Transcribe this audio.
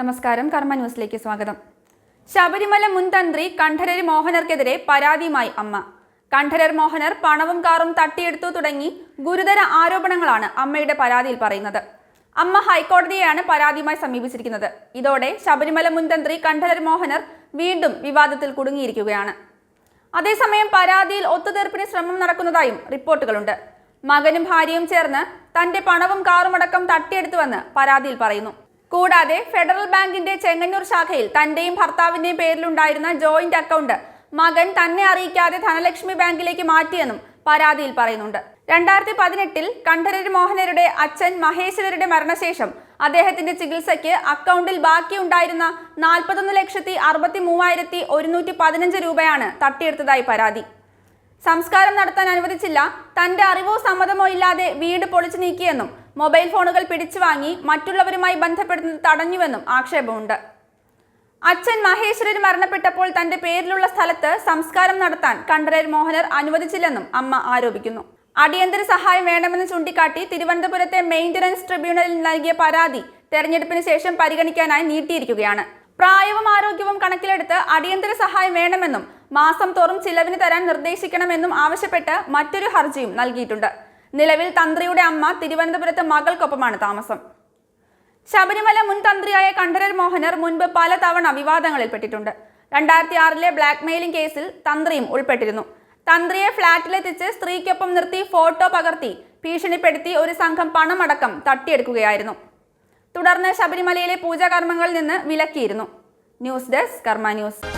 നമസ്കാരം കർമ്മ ന്യൂസിലേക്ക് സ്വാഗതം. ശബരിമല മുൻ തന്ത്രി കണ്ഠരര് മോഹനർക്കെതിരെ പരാതിയുമായി അമ്മ. കണ്ഠരർ മോഹനർ പണവും കാറും തട്ടിയെടുത്തു തുടങ്ങി ഗുരുതര ആരോപണങ്ങളാണ് അമ്മയുടെ പരാതിയിൽ പറയുന്നത്. അമ്മ ഹൈക്കോടതിയെയാണ് പരാതിയുമായി സമീപിച്ചിരിക്കുന്നത്. ഇതോടെ ശബരിമല മുൻ തന്ത്രി കണ്ഠരർ മോഹനർ വീണ്ടും വിവാദത്തിൽ കുടുങ്ങിയിരിക്കുകയാണ്. അതേസമയം പരാതിയിൽ ഒത്തുതീർപ്പിന് ശ്രമം നടക്കുന്നതായും റിപ്പോർട്ടുകളുണ്ട്. മകനും ഭാര്യയും ചേർന്ന് തന്റെ പണവും കാറുമടക്കം തട്ടിയെടുത്തുവെന്ന് പരാതിയിൽ പറയുന്നു. കൂടാതെ ഫെഡറൽ ബാങ്കിന്റെ ചെങ്ങന്നൂർ ശാഖയിൽ തന്റെയും ഭർത്താവിന്റെയും പേരിലുണ്ടായിരുന്ന ജോയിന്റ് അക്കൗണ്ട് മകൻ തന്നെ അറിയിക്കാതെ ധനലക്ഷ്മി ബാങ്കിലേക്ക് മാറ്റിയെന്നും പരാതിയിൽ പറയുന്നുണ്ട്. രണ്ടായിരത്തി പതിനെട്ടിൽ കണ്ഠരര് മോഹനരുടെ അച്ഛൻ മഹേശ്വരരുടെ മരണശേഷം അദ്ദേഹത്തിന്റെ ചികിത്സയ്ക്ക് അക്കൗണ്ടിൽ ബാക്കിയുണ്ടായിരുന്ന നാൽപ്പത്തൊന്ന് ലക്ഷത്തി അറുപത്തി മൂവായിരത്തി ഒരുന്നൂറ്റി പതിനഞ്ച് രൂപയാണ് തട്ടിയെടുത്തതായി പരാതി. സംസ്കാരം നടത്താൻ അനുവദിച്ചില്ല തന്റെ അറിവോ സമ്മതമോ ഇല്ലാതെ വീട് പൊളിച്ചു നീക്കിയെന്നും മൊബൈൽ ഫോണുകൾ പിടിച്ചു വാങ്ങി മറ്റുള്ളവരുമായി ബന്ധപ്പെടുന്നത് തടഞ്ഞുവെന്നും ആക്ഷേപമുണ്ട്. അച്ഛൻ മഹേശ്വരൻ മരണപ്പെട്ടപ്പോൾ തന്റെ പേരിലുള്ള സ്ഥലത്ത് സംസ്കാരം നടത്താൻ കണ്ഠരർ മോഹനർ അനുവദിച്ചില്ലെന്നും അമ്മ ആരോപിക്കുന്നു. അടിയന്തര സഹായം വേണമെന്ന് ചൂണ്ടിക്കാട്ടി തിരുവനന്തപുരത്തെ മെയിന്റനൻസ് ട്രിബ്യൂണലിൽ നൽകിയ പരാതി തെരഞ്ഞെടുപ്പിന് ശേഷം പരിഗണിക്കാനായി നീട്ടിയിരിക്കുകയാണ്. പ്രായവും ആരോഗ്യവും കണക്കിലെടുത്ത് അടിയന്തര സഹായം വേണമെന്നും മാസം തോറും ചിലവിന് തരാൻ നിർദ്ദേശിക്കണമെന്നും ആവശ്യപ്പെട്ട് മറ്റൊരു ഹർജിയും നൽകിയിട്ടുണ്ട്. നിലവിൽ തന്ത്രിയുടെ അമ്മ തിരുവനന്തപുരത്ത് മകൾക്കൊപ്പമാണ് താമസം. ശബരിമല മുൻ തന്ത്രിയായ കണ്ഠരർ മോഹനർ മുൻപ് പലതവണ വിവാദങ്ങളിൽപ്പെട്ടിട്ടുണ്ട്. രണ്ടായിരത്തി ആറിലെ ബ്ലാക്ക് മെയിലിംഗ് കേസിൽ തന്ത്രിയും ഉൾപ്പെട്ടിരുന്നു. തന്ത്രിയെ ഫ്ളാറ്റിലെത്തിച്ച് സ്ത്രീക്കൊപ്പം നിർത്തി ഫോട്ടോ പകർത്തി ഭീഷണിപ്പെടുത്തി ഒരു സംഘം പണമടക്കം തട്ടിയെടുക്കുകയായിരുന്നു. തുടർന്ന് ശബരിമലയിലെ പൂജാകർമ്മങ്ങളിൽ നിന്ന് വിലക്കിയിരുന്നു. News desk Karma news.